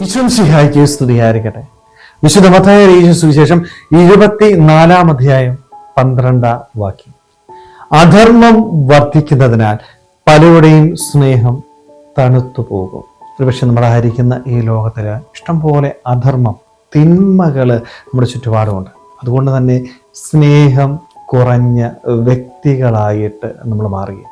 വിശ്വംസിഹായിക്ക് സ്തുതിയായിരിക്കട്ടെ. വിശുദ്ധ മത്തായ സുവിശേഷം ഇരുപത്തി നാലാം അധ്യായം പന്ത്രണ്ടാം വാക്യം. അധർമ്മം വർദ്ധിക്കുന്നതിനാൽ പലരുടെയും സ്നേഹം തണുത്തു പോകും ഒരുപക്ഷെ നമ്മൾ ആയിരിക്കുന്ന ഈ ലോകത്തിൽ ഇഷ്ടംപോലെ അധർമ്മം തിന്മകൾ നമ്മുടെ ചുറ്റുപാടുമുണ്ട്. അതുകൊണ്ട് തന്നെ സ്നേഹം കുറഞ്ഞ വ്യക്തികളായിട്ട് നമ്മൾ മാറുകയും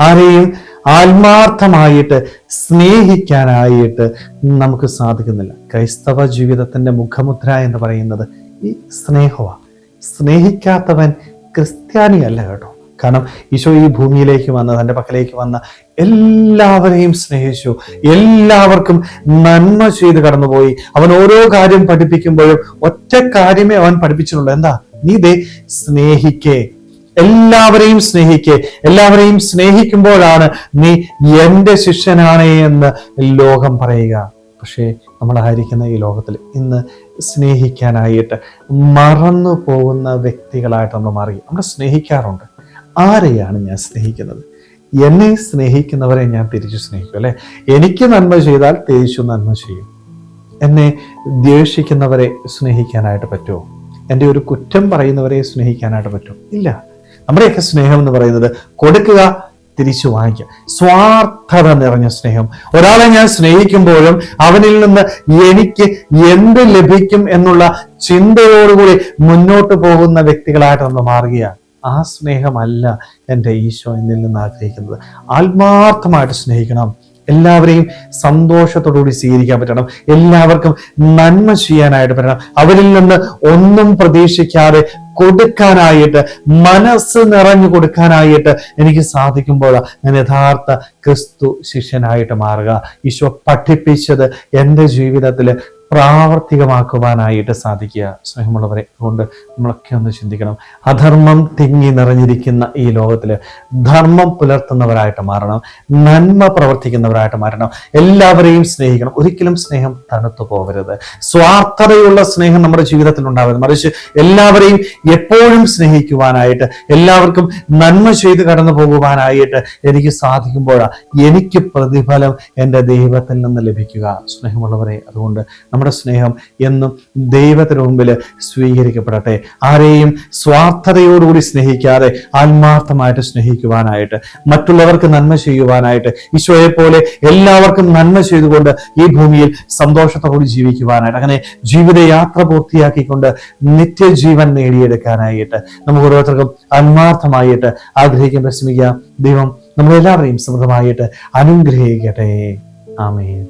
ആരെയും ആത്മാർത്ഥമായിട്ട് സ്നേഹിക്കാനായിട്ട് നമുക്ക് സാധിക്കുന്നില്ല. ക്രൈസ്തവ ജീവിതത്തിന്റെ മുഖമുദ്ര എന്ന് പറയുന്നത് ഈ സ്നേഹമാണ്. സ്നേഹിക്കാത്തവൻ ക്രിസ്ത്യാനിയല്ല കേട്ടോ. കാരണം ഈശോ ഈ ഭൂമിയിലേക്ക് വന്ന തന്റെ പക്കലേക്ക് വന്ന എല്ലാവരെയും സ്നേഹിച്ചു. എല്ലാവർക്കും നന്മ ചെയ്ത് കടന്നുപോയി. അവൻ ഓരോ കാര്യം പഠിപ്പിക്കുമ്പോഴും ഒറ്റ കാര്യമേ അവൻ പഠിപ്പിച്ചിട്ടുള്ളൂ. എന്താ? നീ ദേ സ്നേഹിക്കേ. എല്ലാവരെയും സ്നേഹിക്കേ. എല്ലാവരെയും സ്നേഹിക്കുമ്പോഴാണ് നീ എന്റെ ശിഷ്യനാണ് എന്ന് ലോകം പറയുക. പക്ഷേ നമ്മൾ ആയിരിക്കുന്ന ഈ ലോകത്തിൽ ഇന്ന് സ്നേഹിക്കാനായിട്ട് മറന്നു പോകുന്ന വ്യക്തികളായിട്ട് നമ്മൾ മാറി. നമ്മൾ സ്നേഹിക്കാറുണ്ട്. ആരെയാണ് ഞാൻ സ്നേഹിക്കുന്നത്? എന്നെ സ്നേഹിക്കുന്നവരെ ഞാൻ തിരിച്ചു സ്നേഹിക്കും അല്ലെ? എനിക്ക് നന്മ ചെയ്താൽ തിരിച്ചു നന്മ ചെയ്യും. എന്നെ ദ്വേഷിക്കുന്നവരെ സ്നേഹിക്കാനായിട്ട് പറ്റുമോ? എന്റെ ഒരു കുറ്റം പറയുന്നവരെ സ്നേഹിക്കാനായിട്ട് പറ്റുമോ? ഇല്ല. നമ്മുടെയൊക്കെ സ്നേഹം എന്ന് പറയുന്നത് കൊടുക്കുക തിരിച്ചു വാങ്ങിക്കുക. സ്വാർത്ഥത നിറഞ്ഞ സ്നേഹം. ഒരാളെ ഞാൻ സ്നേഹിക്കുമ്പോഴും അവനിൽ നിന്ന് എനിക്ക് എന്ത് ലഭിക്കും എന്നുള്ള ചിന്തയോടുകൂടി മുന്നോട്ട് പോകുന്ന വ്യക്തികളായിട്ട് നമ്മൾ മാറുകയാണ്. ആ സ്നേഹമല്ല എന്റെ ഈശോ എന്നിൽ നിന്ന് ആഗ്രഹിക്കുന്നത്. ആത്മാർത്ഥമായിട്ട് സ്നേഹിക്കണം. എല്ലാവരെയും സന്തോഷത്തോടുകൂടി സ്വീകരിക്കാൻ പറ്റണം. എല്ലാവർക്കും നന്മ ചെയ്യാനായിട്ട് പറ്റണം. അവരിൽ നിന്ന് ഒന്നും പ്രതീക്ഷിക്കാതെ കൊടുക്കാനായിട്ട് മനസ്സ് നിറഞ്ഞു കൊടുക്കാനായിട്ട് എനിക്ക് സാധിക്കുമ്പോൾ ഞാൻ യഥാർത്ഥ ക്രിസ്തു ശിഷ്യനായിട്ട് മാറുക. ഈശോ പഠിപ്പിച്ചത് എന്റെ ജീവിതത്തിൽ പ്രാവർത്തികമാക്കുവാനായിട്ട് സാധിക്കുക. സ്നേഹമുള്ളവരെ അതുകൊണ്ട് നമ്മളൊക്കെ ഒന്ന് ചിന്തിക്കണം. അധർമ്മം തിങ്ങി നിറഞ്ഞിരിക്കുന്ന ഈ ലോകത്തിൽ ധർമ്മം പുലർത്തുന്നവരായിട്ട് മാറണം. നന്മ പ്രവർത്തിക്കുന്നവരായിട്ട് മാറണം. എല്ലാവരെയും സ്നേഹിക്കണം. ഒരിക്കലും സ്നേഹം തണുത്തു പോകരുത്. സ്വാർത്ഥതയുള്ള സ്നേഹം നമ്മുടെ ജീവിതത്തിൽ ഉണ്ടാവരുത്. മറിച്ച് എല്ലാവരെയും എപ്പോഴും സ്നേഹിക്കുവാനായിട്ട് എല്ലാവർക്കും നന്മ ചെയ്ത് കടന്നു പോകുവാനായിട്ട് എനിക്ക് സാധിക്കുമ്പോഴാണ് എനിക്ക് പ്രതിഫലം എന്റെ ദൈവത്തിൽ നിന്ന് ലഭിക്കുക. സ്നേഹമുള്ളവരെ അതുകൊണ്ട് നമ്മുടെ സ്നേഹം എന്നും ദൈവത്തിന് മുമ്പിൽ സ്വീകരിക്കപ്പെടട്ടെ. ആരെയും സ്വാർത്ഥതയോടുകൂടി സ്നേഹിക്കാതെ ആത്മാർത്ഥമായിട്ട് സ്നേഹിക്കുവാനായിട്ട് മറ്റുള്ളവർക്ക് നന്മ ചെയ്യുവാനായിട്ട് ഈശോയെ പോലെ എല്ലാവർക്കും നന്മ ചെയ്തുകൊണ്ട് ഈ ഭൂമിയിൽ സന്തോഷത്തോടെ ജീവിക്കുവാനായിട്ട് അങ്ങനെ ജീവിതയാത്ര പൂർത്തിയാക്കിക്കൊണ്ട് നിത്യജീവൻ നേടിയെടുക്കാനായിട്ട് നമുക്ക് ഓരോരുത്തർക്കും ആത്മാർത്ഥമായിട്ട് ആഗ്രഹിക്കാൻ പരിശ്രമിക്കാം ദൈവം നമ്മളെല്ലാവരെയും സമൃദ്ധമായിട്ട് അനുഗ്രഹിക്കട്ടെ. ആമേൻ.